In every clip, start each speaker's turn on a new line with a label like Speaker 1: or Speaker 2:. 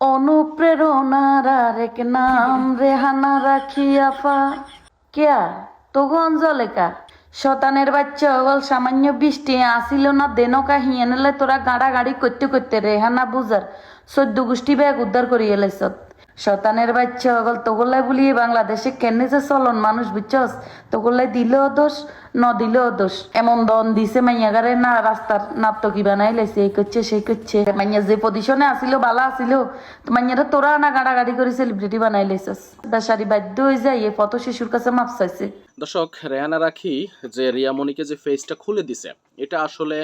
Speaker 1: অনুপ্রেরণার আরেক নাম রেহানা রাখি আফা কেয়া তগু অঞ্জলেকা শতানের বাচ্চা অগল সামান্য বৃষ্টি, আসিল না দেনকা হিয়ে এনেলে তোরা গাড়া গাড়ি করতে করতে রেহানা বুজার সদ্য গোষ্ঠী ব্যাগ উদ্ধার করিয়ে এলাইছত শতানের বাচ্চা অগল তোগলাই বলিয়ে বাংলাদেশে কেনে যে চলন? মানুষ বুঝছস? তোগলাই দিলেও দোষ ন দিলেও দোষ। এমন দন দিছে মাইয়াগারে, না রাস্তার নাটকি বানাই লাইছে? এই করছে, সেই করছে। মাইয়া যে পজিশনে আসিল, বালা আসিল মাইয়ারা তোরা না গাড়া গাড়ি করে সেলিব্রিটি বানাই লাইছস? বেচারি বাধ্য হয়ে যায় এই পথ শিশুর কাছে মাপ চাইছে।
Speaker 2: দর্শক, রেহানা রাখি, যে রিয়ামণিকে যে ফেসটা খুলে দিছে, এটা আসলে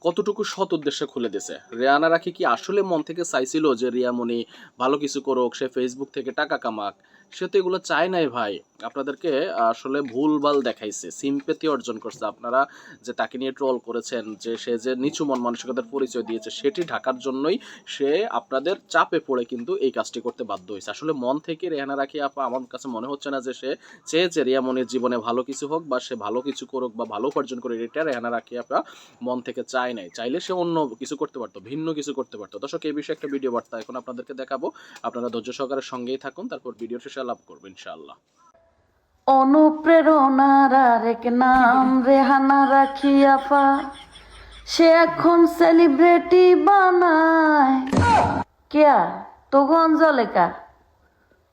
Speaker 2: কতটুকু সৎ উদ্দেশ্যে খুলে দিছে রেয়ানা রাখি কি আসলে মন থেকে চাইছিল যে, রিয়ামণি, ভালো কিছু করুক, সে ফেসবুক থেকে টাকা কামাক? সে তো এগুলো চায় নাই ভাই। আপনাদেরকে আসলে ভুলভাল দেখাইছে সিম্পেতি অর্জন করছে। আপনারা যে তাকে নিয়ে ট্রল করেছেন, যে সে যে নিচু মন মানসিকতার পরিচয় দিয়েছে, সেটি ঢাকার জন্যই সে আপনাদের চাপে পড়ে কিন্তু এই কাজটি করতে বাধ্য হয়েছে। আসলে মন থেকে রেহানা রাখি আপা, আমার কাছে মনে হচ্ছে না যে সে চেয়েছে রিয়ামনির জীবনে ভালো কিছু হোক বা সে ভালো কিছু করুক বা ভালো উপার্জন করে, এটা রেহানা রাখি আপা মন থেকে চায় নাই। চাইলে সে অন্য কিছু করতে পারতো, ভিন্ন কিছু করতে পারতো। দর্শক, এই বিষয়ে একটা ভিডিও বার্তা এখন আপনাদেরকে দেখাবো। আপনারা ধৈর্য সহকারে সঙ্গেই থাকুন, তারপর ভিডিও শেষে লাভ করবেন ইনশাআল্লাহ।
Speaker 1: অনুপ্রেরণার আরেক নাম রেহানা রাখি আফা। সে এখন সেলিব্রিটি বানায়। কেয়া? তখন জলেকা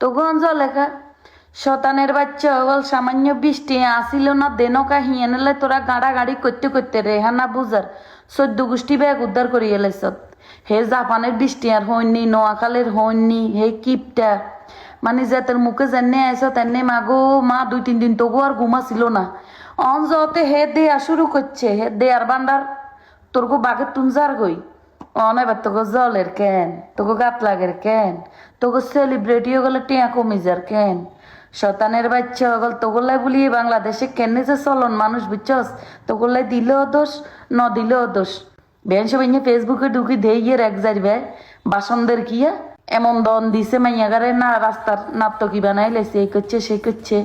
Speaker 1: তখন জলেকা শতানের বাচ্চা অগল সামান্য বৃষ্টি, আসিল না দেনকা হিয়ে নিলে তোরা গাড়া গাড়ি করতে করতে রেহানা বুজার চোদ্দ গোষ্ঠী ব্যাগ উদ্ধার করিয়ে লাইছত হে জাপানের বৃষ্টি আর হইনি, নোয়াখালের হইনি, হে কিপটা। মানে যে তোর মুখে যেনে আইসো তেনে মাগো, মা দুই তিন দিন তবু আর ঘুমাছিল না। অন যতে হে দেয়া শুরু করছে, হে দেয়ার বান্ডার তোর গো বাঘের তুনজার গই। অন এবার তোকে জলের কেন তোকে গাত লাগের কেন তোকে সেলিব্রিটি গেলে টিয়া কমি যার কেন শতানের বাচ্চা হয়ে গল তোগুলাই বলিয়ে বাংলাদেশে কেনে যে চলন মানুষ বুঝছস? তোগুলাই দিলেও দোষ, ন দিলেও দোষ। বেন সবাই ফেসবুকে ঢুকি গিয়ে এক যাইবে বাসনদের কিয়া এমন দন দিছে, মাইয়াগারে না রাস্তার নাটকি বানাই লাইছে এই করছে, সেই করছে।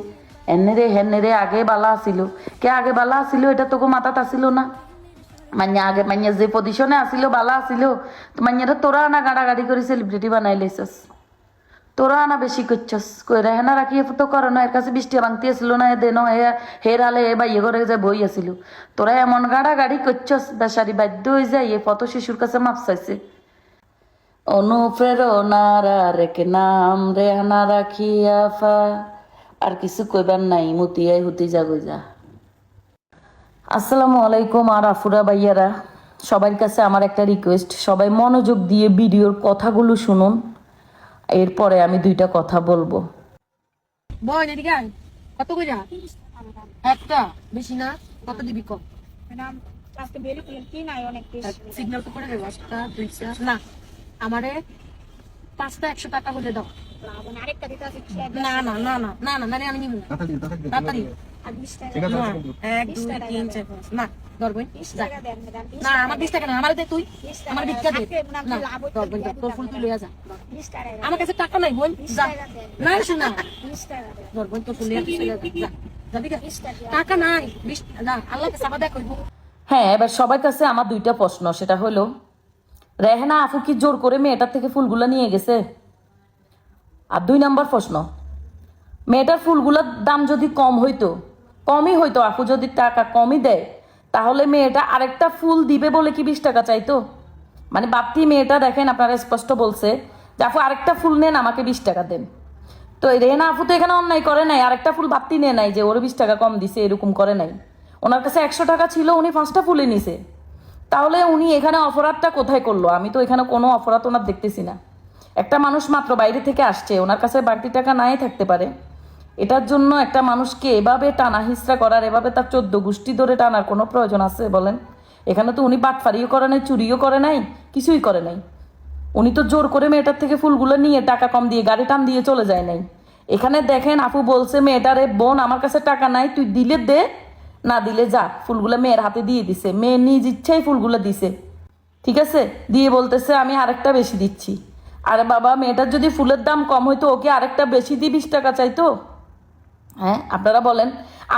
Speaker 1: এনে রে, হেনে রে, আগে বালা আসিল। কে আগে বালা আসিল, এটা তোকে মাথাত আসিল না? মাইয়া আগে, মাইয়া যে পজিশনে আসিল, বালা আসিল, তো মাইয়ারা তোরা না গাড়া গাড়ি করে সেলিব্রিটি বানাই লাইছস তোরা না বেশি করছস? কই রে না রাখি তো করো না এর কাছে বৃষ্টি ভাঙতি আসিল না দে ন হে হের হালে, এ বাইয়ে ঘরে যে বই আসিল। তোরা এমন গাড়া গাড়ি করছস, বেচারি বাধ্য হয়ে যায় এ ফটো শিশুর কাছে মাপ চাইছে। অনুপ্রেরণার আরেক নাম রেহানা রাখি আফা আর কিছু কইবার নাই মুতিয়াই হুতি যা যা আসসালামু আলাইকুম আর আফুরা ভাইয়ারা সবার কাছে আমার একটা রিকোয়েস্ট সবাই মনোযোগ দিয়ে ভিডিওর কথাগুলো শুনুন। এরপরে আমি দুইটা কথা বলব।
Speaker 3: বোন এদিকে আয়। কত কইরা? একটা। বেশি না কত দিবি কম
Speaker 4: ম্যাডাম আজকে বেরি কি নাই অনেক
Speaker 3: সিগন্যাল তো করে দেবো একটা দুইটা। না। আমারে পাঁচটা একশো টাকা হলে দাও। না না না না না না মানে আমি নিব না। তাড়াতাড়ি
Speaker 4: টাকা।
Speaker 3: এক দুই তিন চার পাঁচ না ধরবেন
Speaker 4: বিশ টাকা দেন ম্যাডাম বিশ
Speaker 3: না আমার বিশ টাকা না আমার দে তুই। আমার ভিক্ষা দে।
Speaker 4: না,
Speaker 3: না
Speaker 4: লাভ হইতে
Speaker 3: ধরবেন
Speaker 4: দিয়ে
Speaker 3: তোর ফুল তুই লইয়া যা।
Speaker 4: বিশ টাকা দেন।
Speaker 3: আমার কাছে টাকা নাই বোন যা। না শোনা
Speaker 4: বিশ টাকা দেন।
Speaker 3: ধরবেন তোর ফুল লইয়া যা। যা যাবি কা?
Speaker 4: বিশ টাকা
Speaker 3: টাকা নাই বিশ না আল্লাহকে সাবা দেখ
Speaker 1: হ্যাঁ এবার সবার কাছে আমার দুইটা প্রশ্ন। সেটা হলো রেহানা আফু কি জোর করে মেয়েটার থেকে ফুলগুলো নিয়ে গেছে? আর দুই নম্বর প্রশ্ন, মেয়েটার ফুলগুলোর দাম যদি কম হইতো, কমই হইতো, আফু যদি টাকা কমই দেয়, তাহলে মেয়েটা আরেকটা ফুল দিবে বলে কি বিশ টাকা চাইতো? মানে বাপটি মেয়েটা দেখেন, আপনারা স্পষ্ট বলছে যে আফু আরেকটা ফুল নেন, আমাকে বিশ টাকা দেন। তো রেহানা আফু তো এখানে অন্যায় করে নাই, আরেকটা ফুল ভাবতি নিয়ে নাই যে ওর বিশ টাকা কম দিছে, এরকম করে নাই। ওনার কাছে একশো টাকা ছিল, উনি পাঁচটা ফুলে নিছে। তাহলে উনি এখানে অপরাধটা কোথায় করল? আমি তো এখানে কোনো অপরাধ ওনার দেখতেছি না। একটা মানুষ মাত্র বাইরে থেকে আসছে, ওনার কাছে বাড়তি টাকা নাই থাকতে পারে। এটার জন্য একটা মানুষকে এভাবে টানা হিসরা করার, এভাবে তার চোদ্দ গোষ্ঠী ধরে টানার কোনো প্রয়োজন আছে বলেন? এখানে তো উনি বাটফারিও করে নাই, চুরিও করে নাই, কিছুই করে নাই। উনি তো জোর করে মেয়েটার থেকে ফুলগুলো নিয়ে টাকা কম দিয়ে, গাড়ি টান দিয়ে চলে যায় নাই। এখানে দেখেন আপু বলছে, মেয়েটারে বোন, আমার কাছে টাকা নাই, তুই দিলে দে। না দিলে যা, ফুলগুলো মেয়ের হাতে দিয়ে দিছে। মেয়ে নিজ ইচ্ছাই ফুলগুলো দিছে। ঠিক আছে? দিয়ে বলতেছে, আমি আরেকটা বেশি দিচ্ছি। আরে বাবা, মেয়েটার যদি ফুলের দাম কম হইতো, ওকে আরেকটা বেশি দিয়ে বিশ টাকা চাইতো? হ্যাঁ আপনারা বলেন,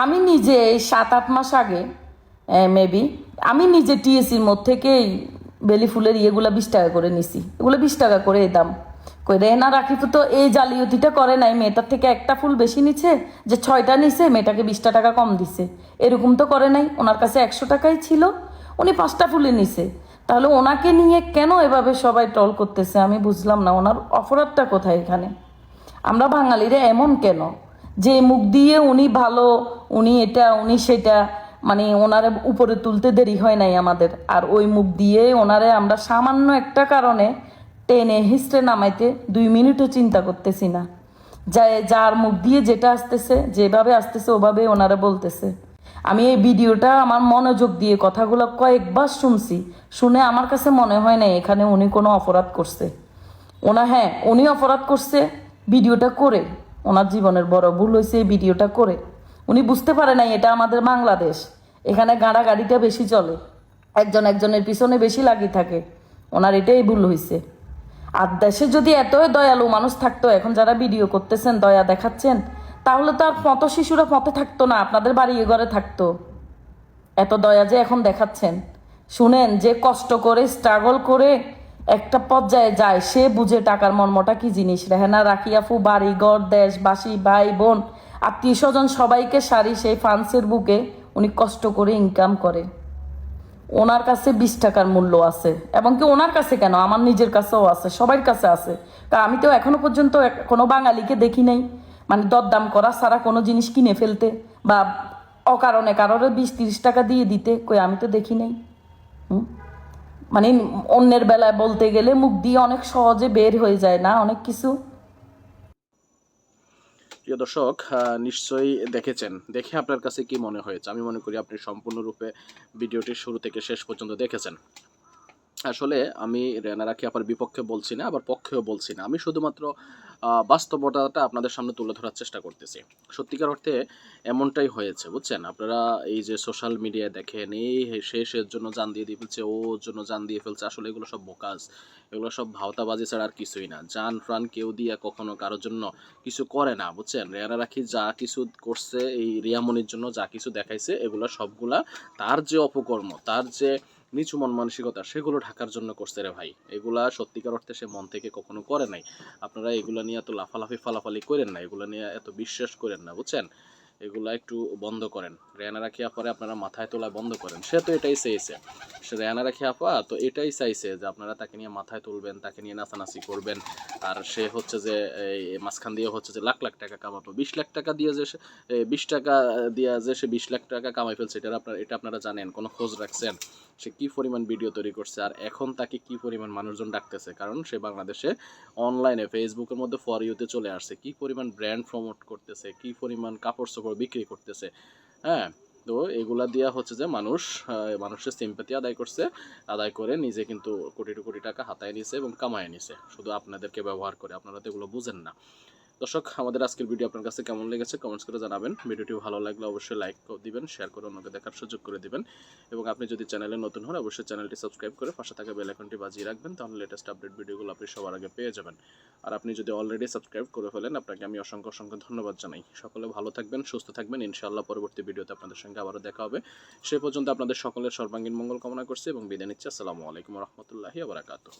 Speaker 1: আমি নিজে এই সাত, আট মাস আগে মেবি আমি নিজে টিএসির মধ্যে থেকেই বেলি ফুলের ইয়েগুলো বিশ টাকা করে নিছি। এগুলো বিশ টাকা করে দাম। কই, রেহেনা রাখিফু তো এই জালিয়াতিটা করে নাই, মেয়েটার থেকে একটা ফুল বেশি নিছে, যে ছয়টা নিছে, মেয়েটাকে বিশটা টাকা কম দিছে। এরকম তো করে নাই, ওনার কাছে একশো টাকাই ছিল, উনি পাঁচটা ফুলে নিছে। তাহলে ওনাকে নিয়ে কেন এভাবে সবাই টল করতেছে আমি বুঝলাম না, ওনার অপরাধটা কোথায় এখানে? আমরা বাঙালিরা এমন কেন? যে মুখ দিয়ে উনি ভালো, উনি এটা, উনি সেটা মানে ওনারে উপরে তুলতে দেরি হয় নাই আমাদের। আর ওই মুখ দিয়ে ওনারে আমরা সামান্য একটা কারণে টেনে হিস্ট্রে নামাইতে দুই মিনিটও চিন্তা করতেছি না। যা যার মুখ দিয়ে যেটা আসতেছে, যেভাবে আসতেছে ওভাবে ওনারা বলতেছে। আমি এই ভিডিওটা আমার মনোযোগ দিয়ে কথাগুলো কয়েকবার শুনছি, শুনে আমার কাছে মনে হয় না এখানে উনি কোনো অপরাধ করছে। ওনা হ্যাঁ উনি অপরাধ করছে ভিডিওটা করে। ওনার জীবনের বড় ভুল হয়েছে এই ভিডিওটা করে। উনি বুঝতে পারে নাই এটা আমাদের বাংলাদেশ। এখানে গাড়া গাড়িটা বেশি চলে। একজন একজনের পিছনে বেশি লাগিয়ে থাকে। ওনার এটাই ভুল হয়েছে আর দেশে যদি এতই দয়ালু মানুষ থাকতো, এখন যারা ভিডিও করতেছেন, দয়া দেখাচ্ছেন, তাহলে তো আর পথ শিশুরা পথে থাকতো না, আপনাদের বাড়ি ঘরে থাকতো। এত দয়া যে এখন দেখাচ্ছেন। শুনেন, যে কষ্ট করে স্ট্রাগল করে একটা পর্যায়ে যায়, সে বুঝে টাকার মর্মটা কি জিনিস। রেহেনা রাখিয়াফু বাড়ি ঘর দেশ বাসি ভাই, বোন আত্মীয় স্বজন সবাইকে সারি সেই ফান্সের বুকে উনি কষ্ট করে ইনকাম করে। ওনার কাছে বিশ টাকার মূল্য আছে। এবং কি ওনার কাছে কেন? আমার নিজের কাছেও আছে সবার কাছে আছে। তা আমি তো এখনও পর্যন্ত কোনো বাঙালিকে দেখি নাই। মানে দরদাম করা ছাড়া কোনো জিনিস কিনে ফেলতে বা অকারণে কারোর বিশ, তিরিশ টাকা দিয়ে দিতে, কই আমি তো দেখি নাই। হুম? মানে অন্যের বেলায় বলতে গেলে মুখ দিয়ে অনেক সহজে বের হয়ে যায় না, অনেক কিছু।
Speaker 2: প্রিয় দর্শক নিশ্চয়ই দেখেছেন। দেখে আপনার কাছে কি মনে হয়েছে? আমি মনে করি আপনি সম্পূর্ণরূপে ভিডিওটি শুরু থেকে শেষ পর্যন্ত দেখেছেন। আসলে আমি রেনারাকে আপার বিপক্ষে বলছি না, আবার পক্ষেও বলছি না। আমি শুধুমাত্র বাস্তবতাটা আপনাদের সামনে তুলে ধরার চেষ্টা করতেছি। সত্যিকার অর্থে এমনটাই হয়েছে, বুঝছেন? আপনারা এই যে সোশ্যাল মিডিয়ায় দেখেন, এই সের জন্য জান দিয়ে দিয়ে ফেলছে ও ওর জন্য জান দিয়ে ফেলছে, আসলে এগুলো সব বোকাজ। এগুলো সব ভাওতাবাজি ছাড়া আর কিছুই না। জান প্রাণ কেউ দিয়ে কখনো কারোর জন্য কিছু করে না, বুঝছেন? রেয়ারা রাখি যা কিছু করছে এই রিয়ামনির জন্য যা কিছু দেখাইছে, এগুলো সবগুলা তার যে অপকর্ম, তার যে নিচু মন মানসিকতা, সেগুলো ঢাকার জন্য করছে রে ভাই। এগুলা সত্যিকার অর্থে সে মন থেকে কখনো করে নাই। আপনারা এগুলা নিয়ে এত লাফালাফি, ফালাফালি করেন না। এগুলা নিয়ে এত বিশ্বাস করেন না, বুঝছেন? এগুলা একটু বন্ধ করেন। রেয়ানা রাখিয়া পরে আপনারা মাথায় তোলা বন্ধ করেন। সে তো এটাই চেয়েছে সে রেয়ানা রাখিয়া আপা তো এটাই চাইছে যে আপনারা তাকে নিয়ে মাথায় তুলবেন, তাকে নিয়ে নাচানাচি করবেন। আর সে হচ্ছে যে, এই মাঝখান দিয়ে হচ্ছে যে লাখ লাখ টাকা কামাবো বিশ লাখ টাকা দিয়ে যে সে বিশ টাকা দিয়ে যে সে বিশ লাখ টাকা কামাই ফেলছে এটা আপনার, এটা আপনারা জানেন, কোনো খোঁজ রাখছেন। সে কি পরিমাণ ভিডিও তৈরি করছে আর এখন তাকে কি পরিমাণ মানুষজন ডাকতেছে? কারণ সে বাংলাদেশে অনলাইনে ফেসবুকের মধ্যে ফর ইউতে চলে আসছে। কি পরিমাণ ব্র্যান্ড প্রমোট করতেছে? কি পরিমাণ কাপড় চোপড় বিক্রি করতেছে? হ্যাঁ তো এগুলা দিয়া হচ্ছে যে মানুষ মানুষের সিম্পাতি আদায় করছে, আদায় করে নিজে কিন্তু কোটি কোটি টাকা হাতায় নিছে এবং কামায় নিছে। শুধু আপনাদেরকে ব্যবহার করে, আপনারা তো এগুলো বুঝেন না। দর্শক, আমাদের আজকের ভিডিও আপনার কাছে কেমন লেগেছে কমেন্টস করে জানাবেন। ভিডিওটি ভালো লাগলে অবশ্যই লাইক দিবেন, শেয়ার করে অন্যকে দেখার সুযোগ করে দিবেন। এবং আপনি যদি চ্যানেলে নতুন হন, অবশ্যই চ্যানেলটি সাবস্ক্রাইব করে পাশে থাকা বেল আইকনটি বাজিয়ে রাখবেন, তাহলে লেটেস্ট আপডেট ভিডিওগুলো আপনি সবার আগে পেয়ে যাবেন। আর আপনি যদি অলরেডি সাবস্ক্রাইব করে ফেলেন, আপনাকে আমি অসংখ্য অসংখ্য ধন্যবাদ জানাই। সকলে ভালো থাকবেন, সুস্থ থাকবেন। ইনশাআল্লাহ পরবর্তী ভিডিওতে আপনাদের সঙ্গে আবারও দেখা হবে। সে পর্যন্ত আপনাদের সকলের সর্বাঙ্গীন মঙ্গল কামনা করছি এবং বিদায় নিচ্ছি। আসসালামু আলাইকুম রহমতুল্লাহি আবরাকাতুহ